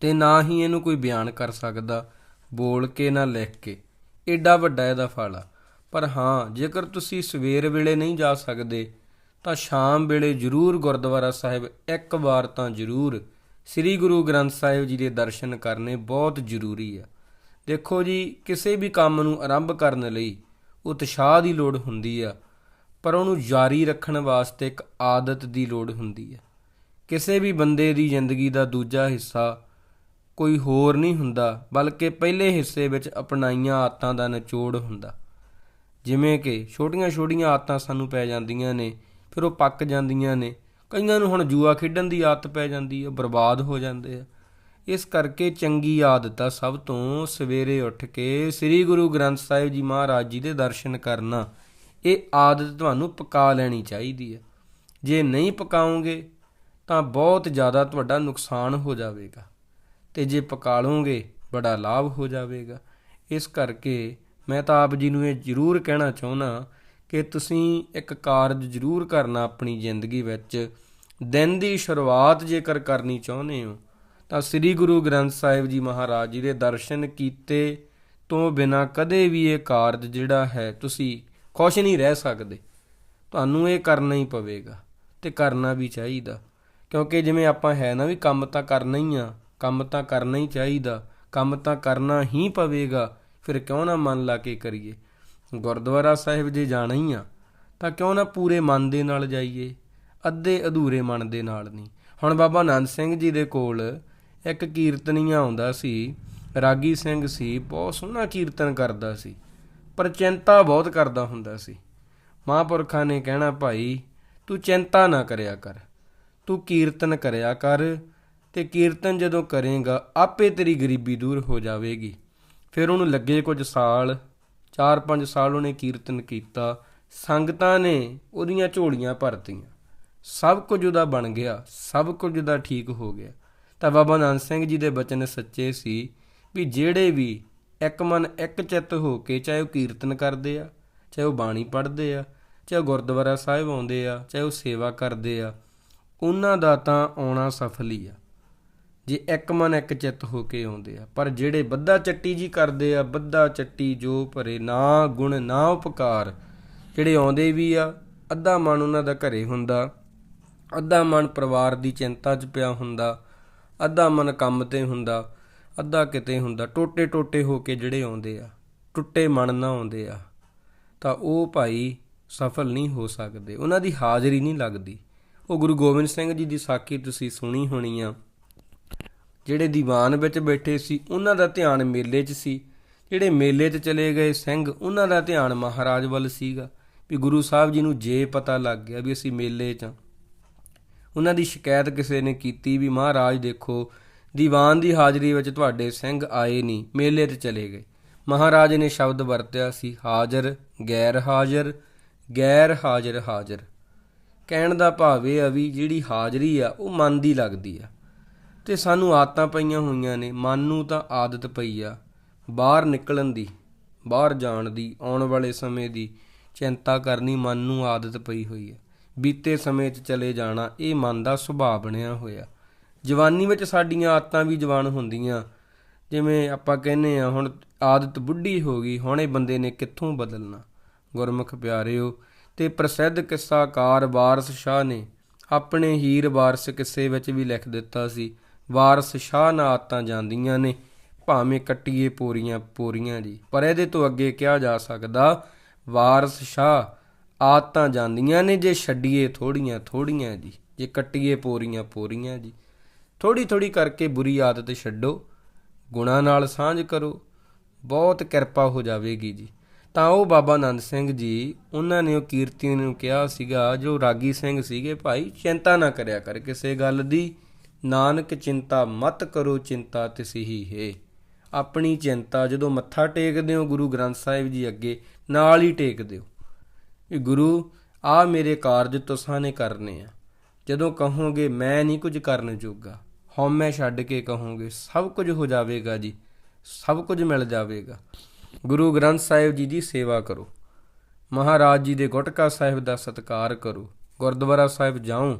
ਤੇ ਨਾ ਹੀ ਇਹਨੂੰ ਕੋਈ ਬਿਆਨ ਕਰ ਸਕਦਾ, ਬੋਲ ਕੇ ਨਾ ਲਿਖ ਕੇ। ਏਡਾ ਵੱਡਾ ਇਹਦਾ ਫਲ ਆ। ਪਰ ਹਾਂ, ਜੇਕਰ ਤੁਸੀਂ ਸਵੇਰ ਵੇਲੇ ਨਹੀਂ ਜਾ ਸਕਦੇ, ਤਾਂ ਸ਼ਾਮ ਵੇਲੇ ਜ਼ਰੂਰ ਗੁਰਦੁਆਰਾ ਸਾਹਿਬ ਇੱਕ ਵਾਰ ਤਾਂ ਜ਼ਰੂਰ ਸ੍ਰੀ ਗੁਰੂ ਗ੍ਰੰਥ ਸਾਹਿਬ ਜੀ ਦੇ ਦਰਸ਼ਨ ਕਰਨੇ ਬਹੁਤ ਜ਼ਰੂਰੀ ਆ। ਦੇਖੋ ਜੀ, ਕਿਸੇ ਵੀ ਕੰਮ ਨੂੰ ਆਰੰਭ ਕਰਨ ਲਈ ਉਤਸ਼ਾਹ ਦੀ ਲੋੜ ਹੁੰਦੀ ਆ, ਪਰ ਉਹਨੂੰ ਜਾਰੀ ਰੱਖਣ ਵਾਸਤੇ ਇੱਕ ਆਦਤ ਦੀ ਲੋੜ ਹੁੰਦੀ ਆ। ਕਿਸੇ ਵੀ ਬੰਦੇ ਦੀ ਜ਼ਿੰਦਗੀ ਦਾ ਦੂਜਾ ਹਿੱਸਾ ਕੋਈ ਹੋਰ ਨਹੀਂ ਹੁੰਦਾ, ਬਲਕਿ ਪਹਿਲੇ ਹਿੱਸੇ ਵਿੱਚ ਅਪਣਾਈਆਂ ਆਦਤਾਂ ਦਾ ਨਿਚੋੜ ਹੁੰਦਾ। ਜਿਵੇਂ ਕਿ ਛੋਟੀਆਂ-ਛੋਟੀਆਂ ਆਦਤਾਂ ਸਾਨੂੰ ਪੈ ਜਾਂਦੀਆਂ ਨੇ, ਫਿਰ ਉਹ ਪੱਕ ਜਾਂਦੀਆਂ ਨੇ। ਕਈਆਂ ਨੂੰ ਹੁਣ ਜੂਆ ਖੇਡਣ ਦੀ ਆਦਤ ਪੈ ਜਾਂਦੀ ਹੈ ਬਰਬਾਦ ਹੋ ਜਾਂਦੇ ਆ। ਇਸ ਕਰਕੇ ਚੰਗੀ ਆਦਤ ਆ ਸਭ ਤੋਂ ਸਵੇਰੇ ਉੱਠ ਕੇ ਸ੍ਰੀ ਗੁਰੂ ਗ੍ਰੰਥ ਸਾਹਿਬ ਜੀ ਮਹਾਰਾਜ ਜੀ ਦੇ ਦਰਸ਼ਨ ਕਰਨਾ। ਇਹ ਆਦਤ ਤੁਹਾਨੂੰ ਪਕਾ ਲੈਣੀ ਚਾਹੀਦੀ ਹੈ ਜੇ ਨਹੀਂ ਪਕਾਉਂਗੇ, ਤਾਂ ਬਹੁਤ ਜ਼ਿਆਦਾ ਤੁਹਾਡਾ ਨੁਕਸਾਨ ਹੋ ਜਾਵੇਗਾ। ਤੇ ਜੇ ਪਕਾ ਲਓਗੇ ਬੜਾ ਲਾਭ ਹੋ ਜਾਵੇਗਾ। ਇਸ ਕਰਕੇ ਮੈਂ ਤਾਂ ਆਪ ਜੀ ਨੂੰ ਇਹ ਜ਼ਰੂਰ ਕਹਿਣਾ ਚਾਹੁੰਦਾ ਕਿ ਤੁਸੀਂ ਇੱਕ ਕਾਰਜ ਜ਼ਰੂਰ ਕਰਨਾ ਆਪਣੀ ਜ਼ਿੰਦਗੀ ਵਿੱਚ। ਦਿਨ ਦੀ ਸ਼ੁਰੂਆਤ ਜੇਕਰ ਕਰਨੀ ਚਾਹੁੰਦੇ ਹੋ, ਤਾਂ ਸ੍ਰੀ ਗੁਰੂ ਗ੍ਰੰਥ ਸਾਹਿਬ ਜੀ ਮਹਾਰਾਜ ਜੀ ਦੇ ਦਰਸ਼ਨ ਕੀਤੇ ਤੋਂ ਬਿਨਾ ਕਦੇ ਵੀ ਇਹ ਕਾਰਜ ਜਿਹੜਾ ਹੈ, ਤੁਸੀਂ ਖੁਸ਼ ਨਹੀਂ ਰਹਿ ਸਕਦੇ। ਤੁਹਾਨੂੰ ਇਹ ਕਰਨਾ ਹੀ ਪਵੇਗਾ ਤੇ ਕਰਨਾ ਵੀ ਚਾਹੀਦਾ। ਕਿਉਂਕਿ ਜਿਵੇਂ ਆਪਾਂ ਹੈ ਨਾ ਵੀ ਕੰਮ ਤਾਂ ਕਰਨਾ ਹੀ ਆ ਕੰਮ ਤਾਂ ਕਰਨਾ ਹੀ ਚਾਹੀਦਾ, ਕੰਮ ਤਾਂ ਕਰਨਾ ਹੀ ਪਵੇਗਾ, ਫਿਰ ਕਿਉਂ ਨਾ ਮਨ ਲਾ ਕੇ ਕਰੀਏ? ਗੁਰਦੁਆਰਾ ਸਾਹਿਬ ਜੇ ਜਾਣਾ ਹੀ ਆ, ਤਾਂ ਕਿਉਂ ਨਾ ਪੂਰੇ ਮਨ ਦੇ ਨਾਲ ਜਾਈਏ, ਅੱਧੇ ਅਧੂਰੇ ਮਨ ਦੇ ਨਾਲ ਨਹੀਂ। ਹੁਣ ਬਾਬਾ ਆਨੰਦ ਸਿੰਘ ਜੀ ਦੇ ਕੋਲ ਇੱਕ ਕੀਰਤਨੀਆ ਆਉਂਦਾ ਸੀ, ਰਾਗੀ ਸਿੰਘ ਸੀ, ਬਹੁਤ ਸੋਹਣਾ ਕੀਰਤਨ ਕਰਦਾ ਸੀ, ਪਰ ਚਿੰਤਾ ਬਹੁਤ ਕਰਦਾ ਹੁੰਦਾ ਸੀ। ਮਹਾਂਪੁਰਖਾਂ ਨੇ ਕਹਿਣਾ, ਭਾਈ, ਤੂੰ ਚਿੰਤਾ ਨਾ ਕਰਿਆ ਕਰ, ਤੂੰ ਕੀਰਤਨ ਕਰਿਆ ਕਰ ਤੇ ਕੀਰਤਨ ਜਦੋਂ ਕਰੇਗਾ, ਆਪੇ ਤੇਰੀ ਗਰੀਬੀ ਦੂਰ ਹੋ ਜਾਵੇਗੀ। ਫਿਰ ਉਹਨੂੰ ਲੱਗੇ ਕੁਝ ਸਾਲ 4-5 ਸਾਲ ਉਹਨੇ ਕੀਰਤਨ ਕੀਤਾ, ਸੰਗਤਾਂ ਨੇ ਉਹਦੀਆਂ ਝੋਲੀਆਂ ਭਰਤੀਆਂ। ਸਭ ਕੁਝ ਉਹਦਾ ਬਣ ਗਿਆ, ਸਭ ਕੁਝ ਉਹਦਾ ਠੀਕ ਹੋ ਗਿਆ। ਤਾਂ ਬਾਬਾ ਨਾਨਕ ਸਿੰਘ ਜੀ ਦੇ ਬਚਨ ਸੱਚੇ ਸੀ ਵੀ ਜਿਹੜੇ ਵੀ ਇੱਕ ਮਨ ਇੱਕ ਚਿੱਤ ਹੋ ਕੇ ਚਾਹੇ ਉਹ ਕੀਰਤਨ ਕਰਦੇ ਆ, ਚਾਹੇ ਉਹ ਬਾਣੀ ਪੜ੍ਹਦੇ ਆ, ਚਾਹੇ ਉਹ ਗੁਰਦੁਆਰਾ ਸਾਹਿਬ ਆਉਂਦੇ ਆ, ਚਾਹੇ ਉਹ ਸੇਵਾ ਕਰਦੇ ਆ, ਉਹਨਾਂ ਦਾ ਤਾਂ ਆਉਣਾ ਸਫਲ ਹੀ ਆ। ਜੇ ਇੱਕ ਮਨ ਇੱਕ ਚਿੱਤ ਹੋ ਕੇ ਆਉਂਦੇ ਆ, ਪਰ ਜਿਹੜੇ ਬੱਧਾ ਚੱਟੀ ਜੀ ਕਰਦੇ ਆ, ਬੱਧਾ ਚੱਟੀ ਜੋ ਭਰੇ, ਨਾ ਗੁਣ, ਨਾ ਉਪਕਾਰ, ਜਿਹੜੇ ਆਉਂਦੇ ਵੀ ਆ, ਅੱਧਾ ਮਨ ਉਹਨਾਂ ਦਾ ਘਰੇ ਹੁੰਦਾ, ਅੱਧਾ ਮਨ ਪਰਿਵਾਰ ਦੀ ਚਿੰਤਾ 'ਚ ਪਿਆ ਹੁੰਦਾ, ਅੱਧਾ ਮਨ ਕੰਮ ਤੇ ਹੁੰਦਾ, ਅੱਧਾ ਕਿਤੇ ਹੁੰਦਾ, ਟੋਟੇ ਟੋਟੇ ਹੋ ਕੇ ਜਿਹੜੇ ਆਉਂਦੇ ਆ, ਟੁੱਟੇ ਮਨ ਨਾ ਆਉਂਦੇ ਆ, ਤਾਂ ਉਹ ਭਾਈ ਸਫਲ ਨਹੀਂ ਹੋ ਸਕਦੇ, ਉਹਨਾਂ ਦੀ ਹਾਜ਼ਰੀ ਨਹੀਂ ਲੱਗਦੀ। ਉਹ ਗੁਰੂ ਗੋਬਿੰਦ ਸਿੰਘ ਜੀ ਦੀ ਸਾਖੀ ਤੁਸੀਂ ਸੁਣੀ ਹੋਣੀ ਆ। ਜਿਹੜੇ ਦੀਵਾਨ ਵਿੱਚ ਬੈਠੇ ਸੀ, ਉਹਨਾਂ ਦਾ ਧਿਆਨ ਮੇਲੇ 'ਚ ਸੀ। ਜਿਹੜੇ ਮੇਲੇ 'ਚ ਚਲੇ ਗਏ ਸਿੰਘ, ਉਹਨਾਂ ਦਾ ਧਿਆਨ ਮਹਾਰਾਜ ਵੱਲ ਸੀਗਾ। ਵੀ ਗੁਰੂ ਸਾਹਿਬ ਜੀ ਨੂੰ ਜੇ ਪਤਾ ਲੱਗ ਗਿਆ ਵੀ ਅਸੀਂ ਮੇਲੇ 'ਚ ਆਂ। ਉਹਨਾਂ ਦੀ ਸ਼ਿਕਾਇਤ ਕਿਸੇ ਨੇ ਕੀਤੀ ਵੀ, ਮਹਾਰਾਜ ਦੇਖੋ, ਦੀਵਾਨ ਦੀ ਹਾਜ਼ਰੀ ਵਿੱਚ ਤੁਹਾਡੇ ਸਿੰਘ ਆਏ ਨਹੀਂ, ਮੇਲੇ 'ਤੇ ਚਲੇ ਗਏ। ਮਹਾਰਾਜ ਨੇ ਸ਼ਬਦ ਵਰਤਿਆ ਸੀ, ਹਾਜ਼ਰ, ਗੈਰ ਹਾਜ਼ਰ ਗੈਰ ਹਾਜ਼ਰ ਹਾਜ਼ਰ। ਕਹਿਣ ਦਾ ਭਾਵ ਇਹ ਆ ਵੀ ਜਿਹੜੀ ਹਾਜ਼ਰੀ ਆ, ਉਹ ਮਨ ਦੀ ਲੱਗਦੀ ਆ। ਤੇ ਸਾਨੂੰ ਆਦਤਾਂ ਪਈਆਂ ਹੋਈਆਂ ਨੇ। ਮਨ ਨੂੰ ਤਾਂ ਆਦਤ ਪਈ ਆ। ਬਾਹਰ ਨਿਕਲਣ ਦੀ, ਬਾਹਰ ਜਾਣ ਦੀ, ਆਉਣ ਵਾਲੇ ਸਮੇਂ ਦੀ ਚਿੰਤਾ ਕਰਨੀ ਮਨ ਨੂੰ ਆਦਤ ਪਈ ਹੋਈ ਹੈ ਬੀਤੇ ਸਮੇਂ 'ਚ ਚਲੇ ਜਾਣਾ, ਇਹ ਮਨ ਦਾ ਸੁਭਾਅ ਬਣਿਆ ਹੋਇਆ। ਜਵਾਨੀ ਵਿੱਚ ਸਾਡੀਆਂ ਆਦਤਾਂ ਵੀ ਜਵਾਨ ਹੁੰਦੀਆਂ। ਜਿਵੇਂ ਆਪਾਂ ਕਹਿੰਦੇ ਆ, ਹੁਣ ਆਦਤ ਬੁੱਢੀ ਹੋ ਗਈ, ਹੁਣ ਇਹ ਬੰਦੇ ਨੇ ਕਿੱਥੋਂ ਬਦਲਣਾ? ਗੁਰਮੁਖ ਪਿਆਰਿਓ, ਤੇ ਪ੍ਰਸਿੱਧ ਕਿੱਸਾਕਾਰ ਵਾਰਸ ਸ਼ਾਹ ਨੇ ਆਪਣੇ ਹੀਰ ਵਾਰਸ ਕਿੱਸੇ ਵਿੱਚ ਵੀ ਲਿਖ ਦਿੱਤਾ ਸੀ ਵਾਰਸ ਸ਼ਾਹ ਨਾਲ ਆਦਤਾਂ ਜਾਂਦੀਆਂ ਨੇ, ਭਾਵੇਂ ਕੱਟੀਏ ਪੋਰੀਆਂ ਪੋਰੀਆਂ ਜੀ। ਪਰ ਇਹਦੇ ਤੋਂ ਅੱਗੇ ਕਿਹਾ ਜਾ ਸਕਦਾ, ਵਾਰਸ ਸ਼ਾਹ ਆਦਤਾਂ ਜਾਂਦੀਆਂ ਨੇ ਜੇ ਛੱਡੀਏ ਥੋੜੀਆਂ ਥੋੜੀਆਂ ਜੀ, ਜੇ ਕੱਟੀਏ ਪੋਰੀਆਂ ਪੋਰੀਆਂ ਜੀ। ਥੋੜੀ ਥੋੜੀ ਕਰਕੇ ਬੁਰੀ ਆਦਤ ਛੱਡੋ ਗੁਣਾ ਨਾਲ ਸਾਂਝ ਕਰੋ, ਬਹੁਤ ਕਿਰਪਾ ਹੋ ਜਾਵੇਗੀ ਜੀ। ਤਾਂ ਉਹ ਬਾਬਾ ਆਨੰਦ ਸਿੰਘ ਜੀ, ਉਹਨਾਂ ਨੇ ਉਹ ਕੀਰਤੀ ਨੂੰ ਕਿਹਾ ਸੀਗਾ, ਜੋ ਰਾਗੀ ਸਿੰਘ ਸੀਗੇ ਭਾਈ, ਚਿੰਤਾ ਨਾ ਕਰਿਆ ਕਰ ਕਿਸੇ ਗੱਲ ਦੀ। ਨਾਨਕ ਚਿੰਤਾ ਮਤ ਕਰੋ ਚਿੰਤਾ ਤਿਸ ਹੈ ਆਪਣੀ ਚਿੰਤਾ ਜਦੋਂ ਮੱਥਾ ਟੇਕਦੇ ਹੋ ਗੁਰੂ ਗ੍ਰੰਥ ਸਾਹਿਬ ਜੀ ਅੱਗੇ, ਨਾਲ ਹੀ ਟੇਕ ਦਿਓ ਵੀ ਗੁਰੂ ਆ ਮੇਰੇ ਕਾਰਜ ਤੁਸਾਂ ਨੇ ਕਰਨੇ ਆ। ਜਦੋਂ ਕਹੋਗੇ, ਮੈਂ ਨਹੀਂ ਕੁਝ ਕਰਨ ਜੋਗਾ ਹਉਮੈ ਛੱਡ ਕੇ ਕਹੋਗੇ, ਸਭ ਕੁਝ ਹੋ ਜਾਵੇਗਾ ਜੀ, ਸਭ ਕੁਝ ਮਿਲ ਜਾਵੇਗਾ। ਗੁਰੂ ਗ੍ਰੰਥ ਸਾਹਿਬ ਜੀ ਦੀ ਸੇਵਾ ਕਰੋ। ਮਹਾਰਾਜ ਜੀ ਦੇ ਗੁਟਕਾ ਸਾਹਿਬ ਦਾ ਸਤਿਕਾਰ ਕਰੋ। ਗੁਰਦੁਆਰਾ ਸਾਹਿਬ ਜਾਓ,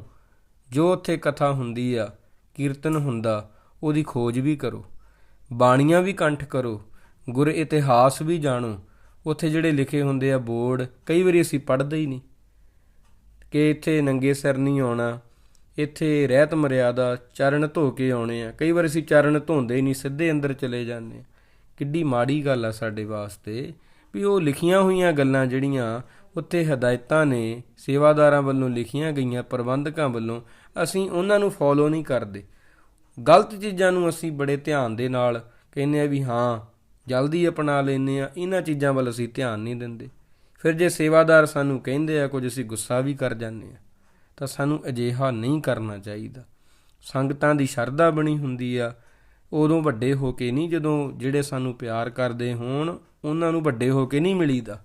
ਜੋ ਉੱਥੇ ਕਥਾ ਹੁੰਦੀ ਆ ਕੀਰਤਨ ਹੁੰਦਾ, ਉਹਦੀ ਖੋਜ ਵੀ ਕਰੋ। ਬਾਣੀਆਂ ਵੀ ਕੰਠ ਕਰੋ, ਗੁਰ ਇਤਿਹਾਸ ਵੀ ਜਾਣੋ। ਉੱਥੇ ਜਿਹੜੇ ਲਿਖੇ ਹੁੰਦੇ ਆ ਬੋਰਡ, ਕਈ ਵਾਰੀ ਅਸੀਂ ਪੜ੍ਹਦੇ ਹੀ ਨਹੀਂ। ਕਿ ਇੱਥੇ ਨੰਗੇ ਸਿਰ ਨਹੀਂ ਆਉਣਾ, ਇੱਥੇ ਰਹਿਤ ਮਰਿਆਦਾ, ਚਰਨ ਧੋ ਕੇ ਆਉਣੇ ਆ। ਕਈ ਵਾਰ ਅਸੀਂ ਚਰਨ ਧੋਂਦੇ ਹੀ ਨਹੀਂ, ਸਿੱਧੇ ਅੰਦਰ ਚਲੇ ਜਾਂਦੇ ਆ। ਕਿੱਡੀ ਮਾੜੀ ਗੱਲ ਆ ਸਾਡੇ ਵਾਸਤੇ ਵੀ ਉਹ ਲਿਖੀਆਂ ਹੋਈਆਂ ਗੱਲਾਂ ਜਿਹੜੀਆਂ ਉੱਥੇ ਹਦਾਇਤਾਂ ਨੇ, ਸੇਵਾਦਾਰਾਂ ਵੱਲੋਂ ਲਿਖੀਆਂ ਗਈਆਂ ਪ੍ਰਬੰਧਕਾਂ ਵੱਲੋਂ ਅਸੀਂ ਉਹਨਾਂ ਨੂੰ ਫੋਲੋ ਨਹੀਂ ਕਰਦੇ। ਗਲਤ ਚੀਜ਼ਾਂ ਨੂੰ ਅਸੀਂ ਬੜੇ ਧਿਆਨ ਦੇ ਨਾਲ ਕਹਿੰਦੇ ਆ ਵੀ ਹਾਂ, ਜਲਦੀ ਅਪਣਾ ਲੈਨੇ ਆ। ਇਹਨਾਂ ਚੀਜ਼ਾਂ ਵੱਲ ਅਸੀਂ ਧਿਆਨ ਨਹੀਂ ਦਿੰਦੇ। ਫਿਰ ਜੇ ਸੇਵਾਦਾਰ ਸਾਨੂੰ ਕਹਿੰਦੇ ਆ, ਕੁਝ ਅਸੀਂ ਗੁੱਸਾ ਵੀ ਕਰ ਜਾਂਦੇ ਆ, ਤਾਂ ਸਾਨੂੰ ਅਜਿਹਾ ਨਹੀਂ ਕਰਨਾ ਚਾਹੀਦਾ। ਸੰਗਤਾਂ ਦੀ ਸ਼ਰਧਾ ਬਣੀ ਹੁੰਦੀ ਆ। ਉਦੋਂ ਵੱਡੇ ਹੋ ਕੇ ਨਹੀਂ ਜਦੋਂ ਜਿਹੜੇ ਸਾਨੂੰ ਪਿਆਰ ਕਰਦੇ ਹੋਣ, ਉਹਨਾਂ ਨੂੰ ਵੱਡੇ ਹੋ ਕੇ ਨਹੀਂ ਮਿਲੀਦਾ।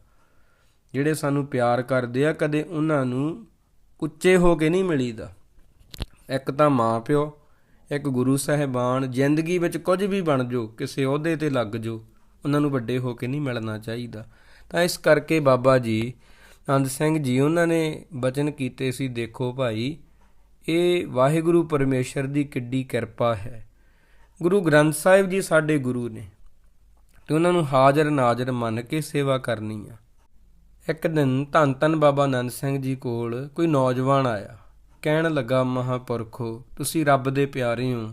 ਜਿਹੜੇ ਸਾਨੂੰ ਪਿਆਰ ਕਰਦੇ ਆ, ਕਦੇ ਉਹਨਾਂ ਨੂੰ ਉੱਚੇ ਹੋ ਕੇ ਨਹੀਂ ਮਿਲੀਦਾ। ਇੱਕ ਤਾਂ ਮਾਂ ਪਿਓ, ਇੱਕ ਗੁਰੂ ਸਾਹਿਬਾਨ, ਜ਼ਿੰਦਗੀ ਵਿੱਚ ਕੁਝ ਵੀ ਬਣ ਜੋ, ਕਿਸੇ ਅਹੁਦੇ ਤੇ ਲੱਗ ਜੋ, ਉਹਨਾਂ ਨੂੰ ਵੱਡੇ ਹੋ ਕੇ ਨਹੀਂ ਮਿਲਣਾ ਚਾਹੀਦਾ। ਤਾਂ ਇਸ ਕਰਕੇ ਬਾਬਾ ਜੀ ਆਨੰਦ ਸਿੰਘ ਜੀ, ਉਹਨਾਂ ਨੇ ਬਚਨ ਕੀਤੇ ਸੀ, ਦੇਖੋ ਭਾਈ, ਇਹ ਵਾਹਿਗੁਰੂ ਪਰਮੇਸ਼ਰ ਦੀ ਕਿੱਡੀ ਕਿਰਪਾ ਹੈ। ਗੁਰੂ ਗ੍ਰੰਥ ਸਾਹਿਬ ਜੀ ਸਾਡੇ ਗੁਰੂ ਨੇ, ਤੇ ਉਹਨਾਂ ਨੂੰ ਹਾਜ਼ਰ ਨਾਜ਼ਰ ਮੰਨ ਕੇ ਸੇਵਾ ਕਰਨੀ ਆ। ਇੱਕ ਦਿਨ ਧੰਨ ਧੰਨ ਬਾਬਾ ਨੰਦ ਸਿੰਘ ਜੀ ਕੋਲ ਕੋਈ ਨੌਜਵਾਨ ਆਇਆ। ਕਹਿਣ ਲੱਗਾ, ਮਹਾਪੁਰਖੋ, ਤੁਸੀਂ ਰੱਬ ਦੇ ਪਿਆਰੇ ਹੋ।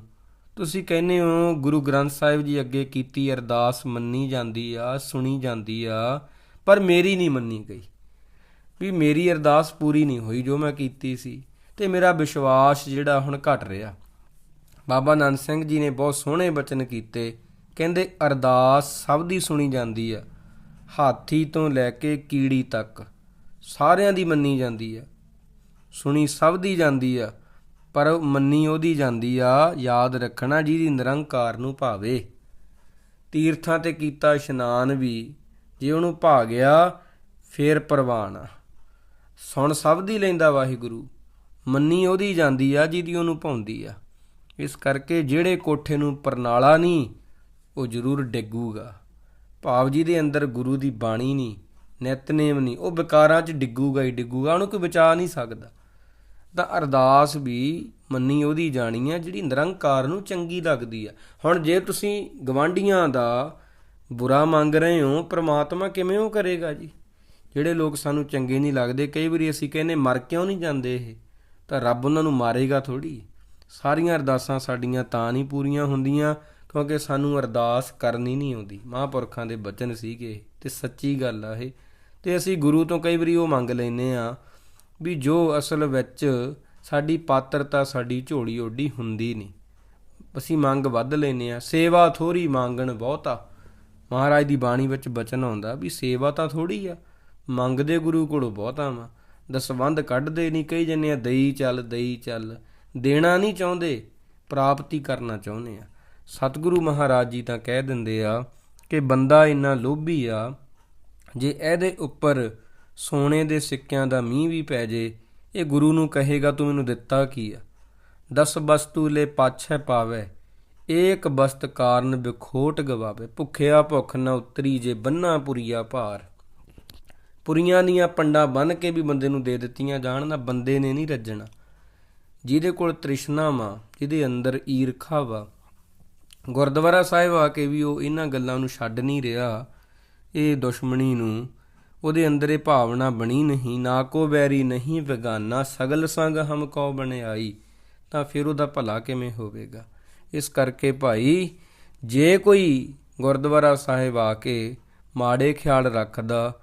ਤੁਸੀਂ ਕਹਿੰਦੇ ਹੋ, ਗੁਰੂ ਗ੍ਰੰਥ ਸਾਹਿਬ ਜੀ ਅੱਗੇ ਕੀਤੀ ਅਰਦਾਸ ਮੰਨੀ ਜਾਂਦੀ ਆ, ਸੁਣੀ ਜਾਂਦੀ ਆ, ਪਰ ਮੇਰੀ ਨਹੀਂ ਮੰਨੀ ਗਈ। ਵੀ ਮੇਰੀ ਅਰਦਾਸ ਪੂਰੀ ਨਹੀਂ ਹੋਈ ਜੋ ਮੈਂ ਕੀਤੀ ਸੀ, ਤੇ ਮੇਰਾ ਵਿਸ਼ਵਾਸ ਜਿਹੜਾ ਹੁਣ ਘਟ ਰਿਹਾ। ਬਾਬਾ ਆਨੰਦ ਸਿੰਘ ਜੀ ਨੇ ਬਹੁਤ ਸੋਹਣੇ ਬਚਨ ਕੀਤੇ, ਕਹਿੰਦੇ, ਅਰਦਾਸ ਸਭ ਦੀ ਸੁਣੀ ਜਾਂਦੀ ਆ, ਹਾਥੀ ਤੋਂ ਲੈ ਕੇ ਕੀੜੀ ਤੱਕ, ਸਾਰਿਆਂ ਦੀ ਮੰਨੀ ਜਾਂਦੀ ਆ। ਸੁਣੀ ਸਭ ਦੀ ਜਾਂਦੀ ਆ, ਪਰ ਮੰਨੀ ਉਹਦੀ ਜਾਂਦੀ ਆ, ਯਾਦ ਰੱਖਣਾ ਜਿਹਦੀ ਨਿਰੰਕਾਰ ਨੂੰ ਭਾਵੇ। ਤੀਰਥਾਂ ਤੇ ਕੀਤਾ ਇਸ਼ਨਾਨ ਵੀ, ਜੇ ਉਹਨੂੰ ਭਾ ਗਿਆ ਫੇਰ ਪ੍ਰਵਾਨ ਸੁਣ ਸਭ ਦੀ ਲੈਂਦਾ ਵਾਹਿਗੁਰੂ, ਮੰਨੀ ਉਹਦੀ ਜਾਂਦੀ ਆ, ਜਿਹਦੀ ਉਹਨੂੰ ਭਾਉਂਦੀ ਆ। ਇਸ ਕਰਕੇ ਜਿਹੜੇ ਕੋਠੇ ਨੂੰ ਪਰਨਾਲਾ ਨਹੀਂ, ਉਹ ਜ਼ਰੂਰ ਡਿੱਗੂਗਾ। ਭਾਵ ਜੀ ਦੇ ਅੰਦਰ ਗੁਰੂ ਦੀ ਬਾਣੀ ਨਹੀਂ, ਨਿਤਨੇਮ ਨਹੀਂ, ਉਹ ਵਿਕਾਰਾਂ 'ਚ ਡਿੱਗੂਗਾ ਹੀ ਡਿੱਗੂਗਾ, ਉਹਨੂੰ ਕੋਈ ਬਚਾ ਨਹੀਂ ਸਕਦਾ। ਤਾਂ ਅਰਦਾਸ ਵੀ ਮੰਨੀ ਉਹਦੀ ਜਾਣੀ ਹੈ, ਜਿਹੜੀ ਨਿਰੰਕਾਰ ਨੂੰ ਚੰਗੀ ਲੱਗਦੀ ਆ ਹੁਣ ਜੇ ਤੁਸੀਂ ਗਵਾਂਡੀਆਂ ਦਾ ਬੁਰਾ ਮੰਗ ਰਹੇ ਹੋ, ਪ੍ਰਮਾਤਮਾ ਕਿਵੇਂ ਉਹ ਕਰੇਗਾ ਜੀ? ਜਿਹੜੇ ਲੋਕ ਸਾਨੂੰ ਚੰਗੇ ਨਹੀਂ ਲੱਗਦੇ, ਕਈ ਵਾਰੀ ਅਸੀਂ ਕਹਿੰਨੇ ਮਰ ਕਿਉਂ ਨਹੀਂ ਜਾਂਦੇ ਇਹ? ਤਾਂ ਰੱਬ ਉਹਨਾਂ ਨੂੰ ਮਾਰੇਗਾ ਥੋੜੀ ਸਾਰੀਆਂ ਅਰਦਾਸਾਂ ਸਾਡੀਆਂ ਤਾਂ ਨਹੀਂ ਪੂਰੀਆਂ ਹੁੰਦੀਆਂ, ਕਿਉਂਕਿ ਸਾਨੂੰ ਅਰਦਾਸ ਕਰਨੀ ਨਹੀਂ ਆਉਂਦੀ। ਮਹਾਂਪੁਰਖਾਂ ਦੇ ਬਚਨ ਸੀਗੇ ਤੇ ਸੱਚੀ ਗੱਲ ਆ ਇਹ। ਤੇ ਅਸੀਂ ਗੁਰੂ ਤੋਂ ਕਈ ਵਾਰੀ ਉਹ ਮੰਗ ਲੈਨੇ ਆ ਵੀ ਜੋ ਅਸਲ ਵਿੱਚ ਸਾਡੀ ਪਾਤਰਤਾ, ਸਾਡੀ ਝੋਲੀ ਓਡੀ ਹੁੰਦੀ ਨਹੀਂ। ਅਸੀਂ ਮੰਗ ਵੱਧ ਲੈਨੇ ਆ ਸੇਵਾ ਥੋੜੀ ਮੰਗਣ ਬਹੁਤਾ। ਮਹਾਰਾਜ ਦੀ ਬਾਣੀ ਵਿੱਚ ਬਚਨ ਆਉਂਦਾ ਵੀ ਸੇਵਾ ਤਾਂ ਥੋੜੀ ਆ। ਮੰਗਦੇ ਗੁਰੂ ਕੋਲੋਂ ਬਹੁਤਾ ਵਾ। ਦਸਵੰਧ ਕੱਢਦੇ ਨਹੀਂ, ਕਹੀ ਜੰਨੇ ਆ, ਦਈ ਚੱਲ ਦਈ ਚੱਲ। ਦੇਣਾ ਨਹੀਂ ਚਾਹੁੰਦੇ, ਪ੍ਰਾਪਤੀ ਕਰਨਾ ਚਾਹੁੰਦੇ ਆ। ਸਤਿਗੁਰੂ ਮਹਾਰਾਜ ਜੀ ਤਾਂ ਕਹਿ ਦਿੰਦੇ ਆ ਕਿ ਬੰਦਾ ਇੰਨਾ ਲੋਭੀ ਆ, ਜੇ ਇਹਦੇ ਉੱਪਰ ਸੋਨੇ ਦੇ ਸਿੱਕਿਆਂ ਦਾ ਮੀਂਹ ਵੀ ਪੈ ਜੇ, ਇਹ ਗੁਰੂ ਨੂੰ ਕਹੇਗਾ, ਤੂੰ ਮੈਨੂੰ ਦਿੱਤਾ ਕੀ ਆ? ਦਸ ਵਸਤੂ ਲੈ ਪਾਛੈ ਪਾਵੇ, ਏਕ ਬਸਤ ਕਾਰਨ ਵਿਖੋਟ ਗਵਾਵੇ। ਭੁੱਖਿਆ ਭੁੱਖ ਨਾ ਉਤਰੀ ਜੇ ਬੰਨਾ ਪੁਰੀਆ ਭਾਰ। ਪੁਰੀਆਂ ਦੀਆਂ ਪੰਡਾ ਬੰਨ ਕੇ ਵੀ ਬੰਦੇ ਨੂੰ ਦੇ ਦਿੱਤੀਆਂ ਜਾਣ, ਨਾ ਬੰਦੇ ਨੇ ਨਹੀਂ ਰੱਜਣਾ। ਜਿਹਦੇ ਕੋਲ ਤ੍ਰਿਸ਼ਨਾ ਵਾ, ਜਿਹਦੇ ਅੰਦਰ ਈਰਖਾ ਵਾ। ਗੁਰਦੁਆਰਾ ਸਾਹਿਬ ਆ ਕੇ ਵੀ ਉਹ ਇਹਨਾਂ ਗੱਲਾਂ ਨੂੰ ਛੱਡ ਨਹੀਂ ਰਿਹਾ। ਇਹ ਦੁਸ਼ਮਣੀ ਨੂੰ ਉਹਦੇ ਅੰਦਰ ਇਹ ਭਾਵਨਾ ਬਣੀ ਨਹੀਂ, ਨਾ ਕੋ ਬੈਰੀ ਨਹੀਂ ਵਿਗਾਨਾ, ਸਗਲ ਸੰਗ ਹਮ ਕੋ ਬਣਾਈ ਤਾਂ ਫਿਰ ਉਹਦਾ ਭਲਾ ਕਿਵੇਂ ਹੋਵੇਗਾ? ਇਸ ਕਰਕੇ ਭਾਈ, ਜੇ ਕੋਈ ਗੁਰਦੁਆਰਾ ਸਾਹਿਬ ਆ ਕੇ ਮਾੜੇ ਖਿਆਲ ਰੱਖਦਾ,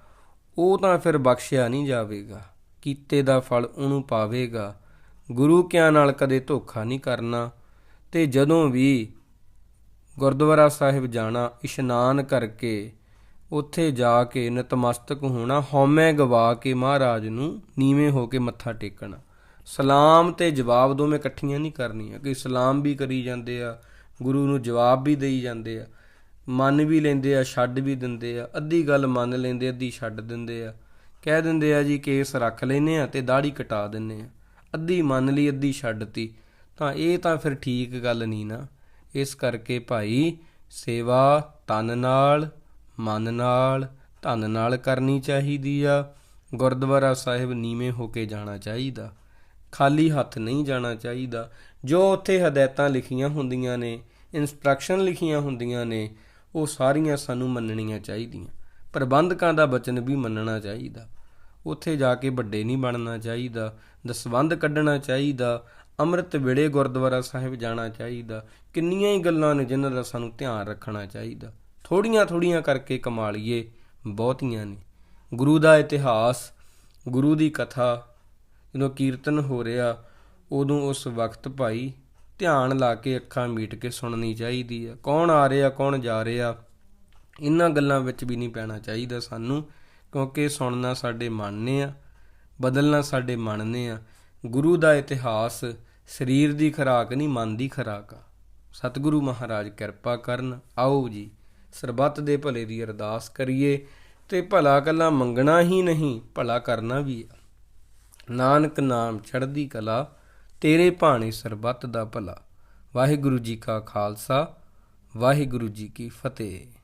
ਉਹ ਤਾਂ ਫਿਰ ਬਖਸ਼ਿਆ ਨਹੀਂ ਜਾਵੇਗਾ। ਕੀਤੇ ਦਾ ਫਲ ਉਹਨੂੰ ਪਾਵੇਗਾ। ਗੁਰੂ ਕਿਆਂ ਨਾਲ ਕਦੇ ਧੋਖਾ ਨਹੀਂ ਕਰਨਾ। ਤੇ ਜਦੋਂ ਵੀ ਗੁਰਦੁਆਰਾ ਸਾਹਿਬ ਜਾਣਾ, ਇਸ਼ਨਾਨ ਕਰਕੇ ਉੱਥੇ ਜਾ ਕੇ ਨਤਮਸਤਕ ਹੋਣਾ, ਹਉਮੈ ਗਵਾ ਕੇ ਮਹਾਰਾਜ ਨੂੰ ਨੀਵੇਂ ਹੋ ਕੇ ਮੱਥਾ ਟੇਕਣਾ। ਸਲਾਮ ਤੇ ਜਵਾਬ ਦੋਵੇਂ ਇਕੱਠੀਆਂ ਨਹੀਂ ਕਰਨੀਆਂ। ਕਿ ਸਲਾਮ ਵੀ ਕਰੀ ਜਾਂਦੇ ਆ, ਗੁਰੂ ਨੂੰ ਜਵਾਬ ਵੀ ਦੇਈ ਜਾਂਦੇ ਆ, ਮੰਨ ਵੀ ਲੈਂਦੇ ਆ, ਛੱਡ ਵੀ ਦਿੰਦੇ ਆ, ਅੱਧੀ ਗੱਲ ਮੰਨ ਲੈਂਦੇ, ਅੱਧੀ ਛੱਡ ਦਿੰਦੇ ਆ। ਕਹਿ ਦਿੰਦੇ ਆ ਜੀ, ਕੇਸ ਰੱਖ ਲੈਨੇ ਆ ਤੇ ਦਾੜੀ ਕਟਾ ਦਿੰਨੇ ਆ। ਅੱਧੀ ਮੰਨ ਲਈ, ਅੱਧੀ ਛੱਡਤੀ। ਤਾਂ ਇਹ ਤਾਂ ਫਿਰ ਠੀਕ ਗੱਲ ਨਹੀਂ ਨਾ। ਇਸ ਕਰਕੇ ਭਾਈ ਸੇਵਾ ਤਨ ਨਾਲ ਮਨ ਨਾਲ, ਧਨ ਨਾਲ ਕਰਨੀ ਚਾਹੀਦੀ ਆ। ਗੁਰਦੁਆਰਾ ਸਾਹਿਬ ਨੀਵੇਂ ਹੋ ਕੇ ਜਾਣਾ ਚਾਹੀਦਾ। ਖਾਲੀ ਹੱਥ ਨਹੀਂ ਜਾਣਾ ਚਾਹੀਦਾ। ਜੋ ਉੱਥੇ ਹਦਾਇਤਾਂ ਲਿਖੀਆਂ ਹੁੰਦੀਆਂ ਨੇ ਇਨਸਟਰਕਸ਼ਨ ਲਿਖੀਆਂ ਹੁੰਦੀਆਂ ਨੇ, ਉਹ ਸਾਰੀਆਂ ਸਾਨੂੰ ਮੰਨਣੀਆਂ ਚਾਹੀਦੀਆਂ। ਪ੍ਰਬੰਧਕਾਂ ਦਾ ਬਚਨ ਵੀ ਮੰਨਣਾ ਚਾਹੀਦਾ। ਉੱਥੇ ਜਾ ਕੇ ਵੱਡੇ ਨਹੀਂ ਬਣਨਾ ਚਾਹੀਦਾ। ਦਸਵੰਧ ਕੱਢਣਾ ਚਾਹੀਦਾ। ਅੰਮ੍ਰਿਤ ਵੇਲੇ ਗੁਰਦੁਆਰਾ ਸਾਹਿਬ ਜਾਣਾ ਚਾਹੀਦਾ। ਕਿੰਨੀਆਂ ਹੀ ਗੱਲਾਂ ਨੇ ਜਿਨ੍ਹਾਂ ਦਾ ਸਾਨੂੰ ਧਿਆਨ ਰੱਖਣਾ ਚਾਹੀਦਾ। ਥੋੜੀਆਂ ਥੋੜੀਆਂ ਕਰਕੇ ਕਮਾ ਲਈਏ, ਬਹੁਤੀਆਂ ਨੇ। ਗੁਰੂ ਦਾ ਇਤਿਹਾਸ, ਗੁਰੂ ਦੀ ਕਥਾ, ਜਦੋਂ ਕੀਰਤਨ ਹੋ ਰਿਹਾ, ਉਦੋਂ ਉਸ ਵਕਤ ਭਾਈ ਧਿਆਨ ਲਾ ਕੇ ਅੱਖਾਂ ਮੀਟ ਕੇ ਸੁਣਨੀ ਚਾਹੀਦੀ ਆ। ਕੌਣ ਆ ਰਿਹਾ, ਕੌਣ ਜਾ ਰਿਹਾ ਇਹਨਾਂ ਗੱਲਾਂ ਵਿੱਚ ਵੀ ਨਹੀਂ ਪੈਣਾ ਚਾਹੀਦਾ ਸਾਨੂੰ, ਕਿਉਂਕਿ ਸੁਣਨਾ ਸਾਡੇ ਮਨ ਨੇ ਆ, ਬਦਲਣਾ ਸਾਡੇ ਮਨ ਨੇ ਆ। ਗੁਰੂ ਦਾ ਇਤਿਹਾਸ ਸਰੀਰ ਦੀ ਖੁਰਾਕ ਨਹੀਂ, ਮਨ ਦੀ ਖੁਰਾਕ ਆ। ਸਤਿਗੁਰੂ ਮਹਾਰਾਜ ਕਿਰਪਾ ਕਰਨ, ਆਓ ਜੀ। ਸਰਬੱਤ ਦੇ ਭਲੇ ਦੀ ਅਰਦਾਸ ਕਰੀਏ ਤੇ ਭਲਾ ਕੱਲਾ ਮੰਗਣਾ ਹੀ ਨਹੀਂ, ਭਲਾ ਕਰਨਾ ਵੀ ਆ। ਨਾਨਕ ਨਾਮ ਚੜ੍ਹਦੀ ਕਲਾ, ਤੇਰੇ ਭਾਣੇ ਸਰਬੱਤ ਦਾ ਭਲਾ। ਵਾਹਿਗੁਰੂ ਜੀ ਕਾ ਖਾਲਸਾ, ਵਾਹਿਗੁਰੂ ਜੀ ਕੀ ਫਤਿਹ।